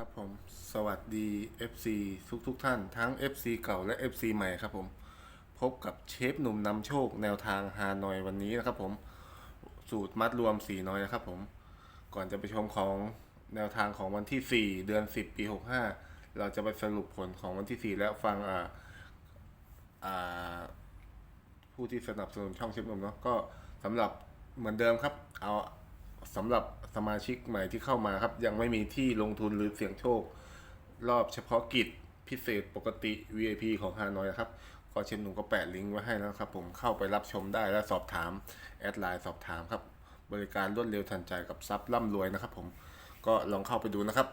ครับผม สวัสดี FC ทุกทุกท่าน ทั้ง FC เก่าและ FC ใหม่ครับผม พบกับเชฟหนุ่มนำโชคแนวทางฮานอยวันนี้นะครับผม สูตรมัดรวม4น้อยนะครับผม ก่อนจะไปชมของแนวทางของวันที่ 4 เดือน 10 ปี 65 เราจะไปสรุปผลของวันที่ 4 แล้วฟังอ่าอ่าผู้ที่สนับสนุนช่องเชฟหนุ่มเนาะก็สำหรับเหมือนเดิมครับ เอา สำหรับสมาชิกใหม่ที่เข้ามาครับ ยังไม่มีที่ลงทุนหรือเสี่ยงโชค รอบเฉพาะกิจพิเศษปกติ VIP ของฮานอยนะครับก็เชฟหนุ่มก็แปะลิงก์ไว้ให้แล้วครับ ผมเข้าไปรับชมได้และสอบถามแอดไลน์สอบถามครับ บริการรวดเร็วทันใจกับซับร่ำรวยนะครับ ผมก็ลองเข้าไปดูนะครับ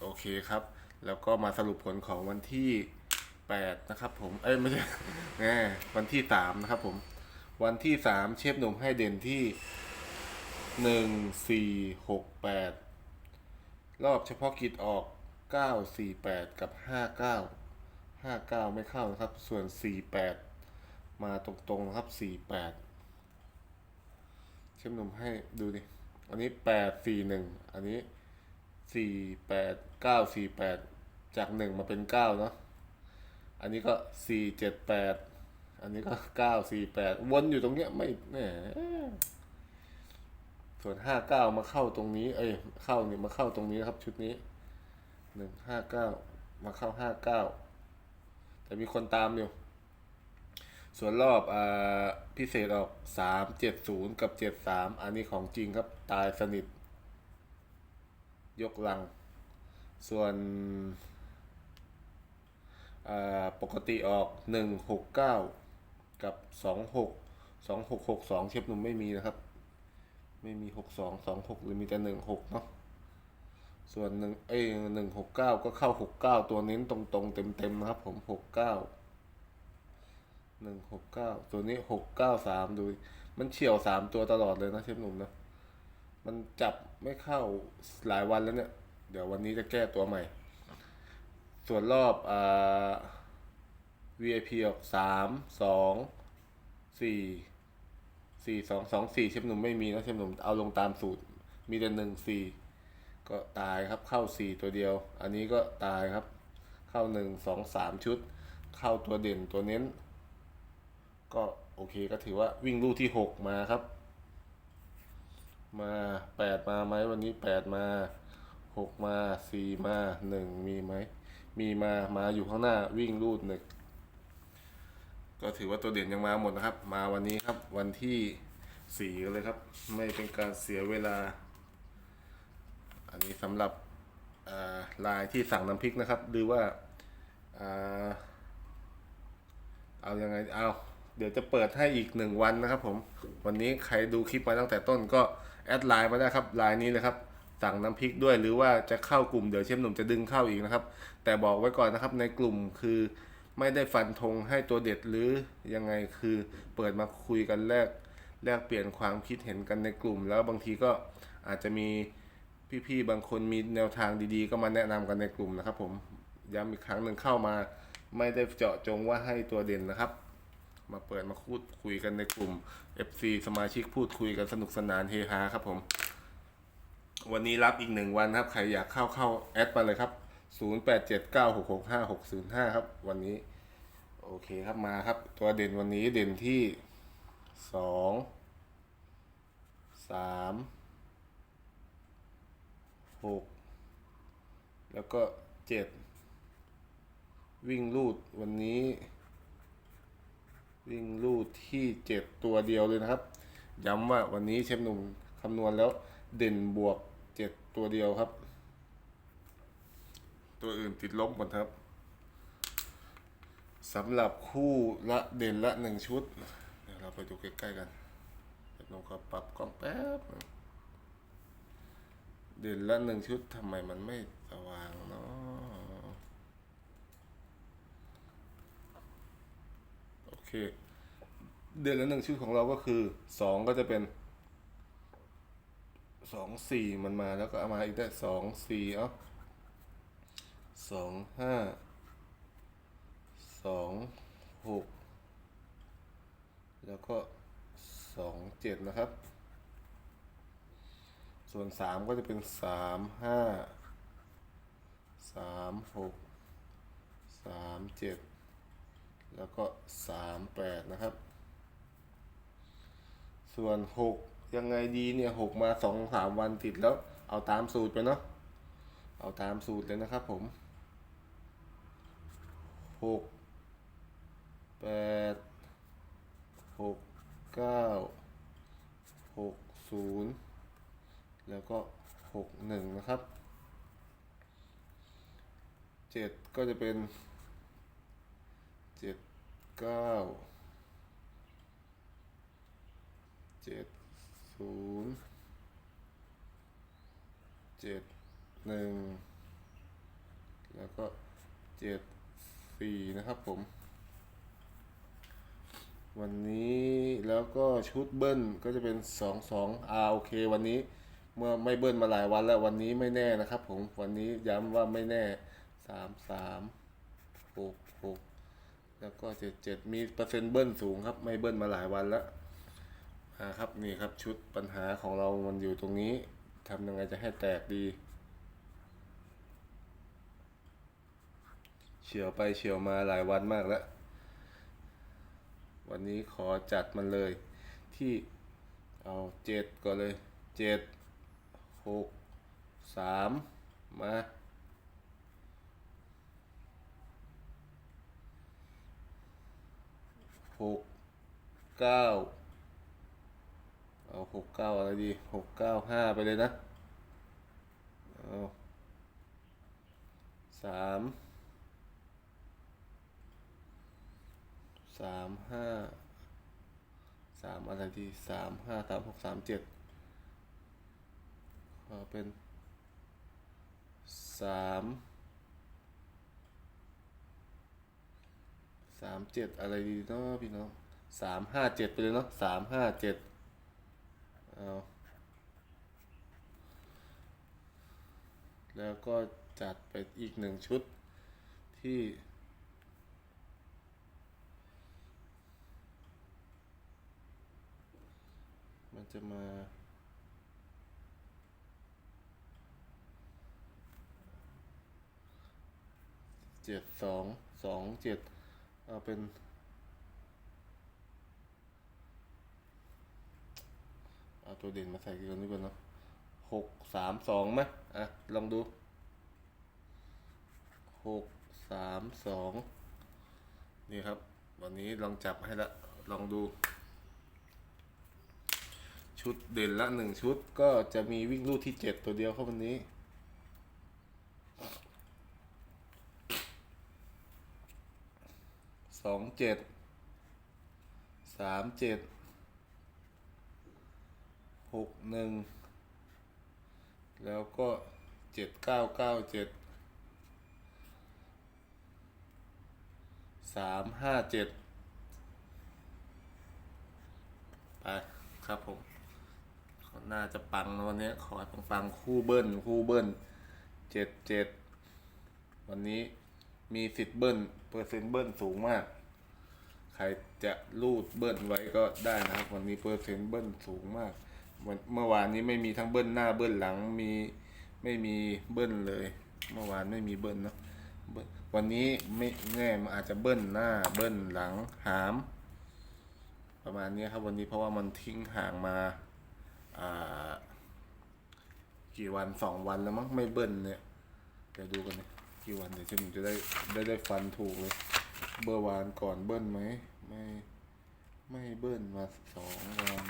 โอเคครับ แล้วก็มาสรุปผลของวันที่ 8 นะครับ ผมเอ้ยไม่ใช่แง่วันที่ 3 นะครับ ผมวันที่ 3 เชฟหนุ่มให้เด่นที่ หนึ่งสี่หกแปดรอบเฉพาะกิจออกเก้าสี่แปดกับห้าเก้าห้าเก้าไม่เข้านะครับ ส่วนสี่แปดมาตรงๆนะครับสี่แปดเชื่อมนมให้ดูดิ อันนี้แปดสี่หนึ่งอันนี้สี่แปดเก้าสี่แปดจากหนึ่งมาเป็นเก้าเนาะ อันนี้ก็สี่เจ็ดแปดอันนี้ก็เก้าสี่แปดวนอยู่ตรงเนี้ยไม่แหม ส่วน59มาเข้าตรงนี้ เอ้ยเข้าเนี่ยมาเข้าตรงนี้นะครับ ชุดนี้1 59มาเข้า59แต่มีคนตามอยู่ ส่วนรอบอ่าพิเศษออก3 7 0กับ73อันนี้ของจริงครับตายสนิท ยกลัง ส่วนอ่าปกติออกหนึ่งหกเก้ากับสองหกสองหกหกสองเชฟหนุ่มไม่มีนะครับ ไม่มีหกสองสองหกหรือมีแต่หนึ่งหกเนาะส่วนหนึ่งเอ้หนึ่งหกเก้าก็เข้าหกเก้าตัวเน้นตรงตรงเต็มเต็มๆนะครับ ผมหกเก้าหนึ่งหกเก้าตัวนี้หกเก้าสามดู มันเฉียวสามตัวตลอดเลยนะเชฟหนุ่มนะ มันจับไม่เข้าหลายวันแล้วเนี่ย เดี๋ยววันนี้จะแก้ตัวใหม่ ส่วนรอบอ่า VIP ออกสามสองสี่ สี่สองสองสี่เชฟหนุ่มไม่มีนะเชฟหนุ่มเอาลงตามสูตร มีแต่หนึ่งสี่ก็ตายครับเข้าสี่ตัวเดียว อันนี้ก็ตายครับ เข้าหนึ่งสองสามชุด เข้าตัวเด่นตัวเน้น ก็โอเคก็ถือว่าวิ่งลูกที่หกมาครับ มาแปดมาไหมวันนี้แปดมาหกมาสี่มาหนึ่งมีไหมมีมามาอยู่ข้างหน้าวิ่งรูดหนึ่ง ก็ถือว่าตัวเด่นยังมาหมดนะครับ มาวันนี้ครับวันที่สี่เลยครับ ไม่เป็นการเสียเวลา อันนี้สำหรับลายที่สั่งน้ำพริกนะครับ หรือว่าอ่าเอายังไงเอาเดี๋ยวจะเปิดให้อีกหนึ่งวันนะครับผม วันนี้ใครดูคลิปมาตั้งแต่ต้นก็แอดไลน์มาได้ครับไลน์นี้เลยครับ สั่งน้ำพริกด้วยหรือว่าจะเข้ากลุ่มเดี๋ยวเชฟหนุ่มจะดึงเข้าอีกนะครับ แต่บอกไว้ก่อนนะครับในกลุ่มคือ ไม่ได้ฟันธงให้ตัวเด็ดหรือยังไงคือเปิดมาคุยกันแลกแลกเปลี่ยนความคิดเห็นกันในกลุ่ม แล้วบางทีก็อาจจะมีพี่ๆบางคนมีแนวทางดีๆ ก็มาแนะนำกันในกลุ่มนะครับ ผมย้ำอีกครั้งหนึ่งเข้ามา ไม่ได้เจาะจงว่าให้ตัวเด่นนะครับ มาเปิดมาพูดคุยกันในกลุ่ม FC สมาชิกพูดคุยกันสนุกสนานเฮฮาครับผม วันนี้รับอีกหนึ่งวันครับใครอยากเข้าเข้าแอดมาเลยครับ 0879665605 ครับ วันนี้ โอเคครับมาครับ ตัวเด่นวันนี้เด่นที่สองสามหกแล้วก็เจ็ดวิ่งลูดวันนี้ วิ่งลูดที่เจ็ดตัวเดียวเลยนะครับ ย้ำว่าวันนี้เชฟหนุ่มคำนวณแล้วเด่นบวกเจ็ดตัวเดียวครับ ตัวอื่นติดลบหมดครับสำหรับคู่ละเด่นละหนึ่งชุด เดี๋ยวเราไปดูใกล้ๆกันเดี๋ยวลงขอปรับกล้องแป๊บ เด่นละหนึ่งชุดทำไมมันไม่สว่างเนาะโอเค เดือนละหนึ่งชุดของเราก็คือสองก็จะเป็นสองสี่มันมาแล้วก็เอามาอีกได้สองสี่เอ้า สองห้าสองหกแล้วก็สองเจ็ดนะครับ ส่วนสามก็จะเป็นสามห้าสามหกสามเจ็ดแล้วก็สามแปดนะครับ ส่วนหกยังไงดีเนี่ยหกมาสองสามวันติดแล้ว เอาตามสูตรไปเนาะเอาตามสูตรเลยนะครับผม หกแปดหกเก้าหกศูนย์แล้วก็หกหนึ่งนะครับเจ็ดก็จะเป็นเจ็ดเก้าเจ็ดศูนย์เจ็ดหนึ่งแล้วก็เจ็ด สี่นะครับผม วันนี้แล้วก็ชุดเบิ้ลก็จะเป็นสองสองอาโอเค วันนี้เมื่อไม่เบิ้ลมาหลายวันแล้ววันนี้ไม่แน่นะครับผมวันนี้ย้ำว่าไม่แน่สามสามหกหกแล้วก็เจ็ดเจ็ดมีเปอร์เซ็นต์เบิ้ลสูงครับ ไม่เบิ้ลมาหลายวันแล้วอ่าครับนี่ครับชุดปัญหาของเรามันอยู่ตรงนี้ทำยังไงจะให้แตกดี เฉียวไปเฉียวมาหลายวันมากแล้ว วันนี้ขอจัดมันเลยที่เอาเจ็ดก่อนเลยเจ็ดหกสามมาหกเก้าเอาหกเก้าอะไรดีหกเก้าห้าไปเลยนะ เอาสาม สามห้าสามอะไรดีสามห้าสามหกสามเจ็ดเอเป็นสามสามเจ็ดอะไรดีเนาะพี่น้องสามห้าเจ็ดไปเลยเนาะสามห้าเจ็ดเอาแล้วก็จัดไปอีกหนึ่งชุดที่ มันจะมา เจ็ดสองสองเจ็ดเอาเป็นเอาตัวเด่นมาใส่กันดีกว่าเนาะหกสามสองไหมอะ ลองดูหกสามสองนี่ครับ วันนี้ลองจับให้ละ ลองดู ชุดเด่นละหนึ่งชุดก็จะมีวิ่งลูดที่เจ็ดตัวเดียวครับวันนี้ สองเจ็ด สามเจ็ด หกหนึ่ง แล้วก็เจ็ดเก้าเก้าเจ็ด สามห้าเจ็ดไปครับผม น่าจะปังวันนี้ขอให้ปังๆคู่เบิ้ลคู่เบิ้ลเจ็ดเจ็ดวันนี้มีสิทธิ์เบิ้ลเปอร์เซ็นต์เบิ้ลสูงมาก ใครจะรูดเบิ้ลไว้ก็ได้นะครับ วันนี้เปอร์เซ็นต์เบิ้ลสูงมากเมื่อวานนี้ไม่มีทั้งเบิ้ลหน้าเบิ้ลหลังมีไม่มีเบิ้ลเลย เมื่อวานไม่มีเบิ้ลเนะวันนี้ไม่แน่มันอาจจะเบิ้ลหน้าเบิ้ลหลังหาม ประมาณนี้ครับวันนี้เพราะว่ามันทิ้งห่างมา กี่วันสองวันแล้วมั้งไม่เบิ้ลเนี่ยเดี๋ยวดูกันนะกี่วันเดี๋ยวผมจะได้ได้ได้ฟันถูกเลย เบอร์วานก่อนเบิ้ลไหมไม่ไม่เบิ้ลมาสองวัน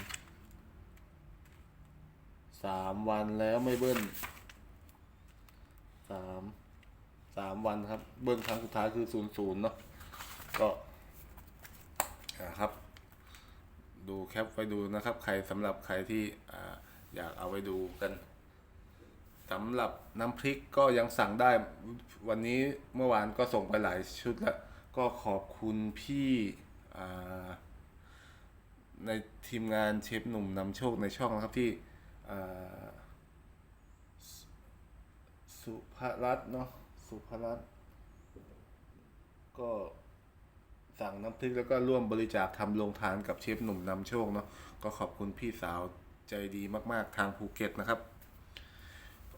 สามวันแล้วไม่เบิ้ลสามสามวันครับ เบิ้ลครั้งสุดท้ายคือศูนย์ศูนย์เนาะก็อ่าครับ ดูแคปไว้ดูนะครับ ใครสำหรับใครที่ออยากเอาไว้ดูกันสำหรับน้ำพริกก็ยังสั่งได้วันนี้เมื่อวานก็ส่งไปหลายชุดแล้วก็ขอบคุณพี่ในทีมงานเชฟหนุ่มนำโชคในช่องนะครับที่สุภรัตน์เนาะสุภรัตน์ก็ สั่งน้ำพริกแล้วก็ร่วมบริจาคทำโรงทานกับเชฟหนุ่มนำโชคเนาะก็ขอบคุณพี่สาวใจดีมากๆทางภูเก็ตนะครับ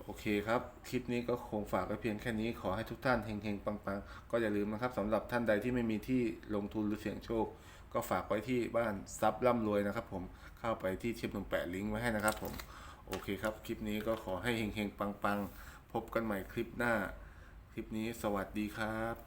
โอเคครับ คลิปนี้ก็คงฝากไว้เพียงแค่นี้ขอให้ทุกท่านเฮงๆ ปังๆ ก็อย่าลืมนะครับสำหรับท่านใดที่ไม่มีที่ลงทุนหรือเสี่ยงโชค ก็ฝากไว้ที่บ้านซับร่ำรวยนะครับ ผมเข้าไปที่เชิปหนึ่งแปะลิงก์ไว้ให้นะครับ ผมโอเคครับ คลิปนี้ก็ขอให้เฮงๆ ปังๆ พบกันใหม่คลิปหน้า คลิปนี้สวัสดีครับ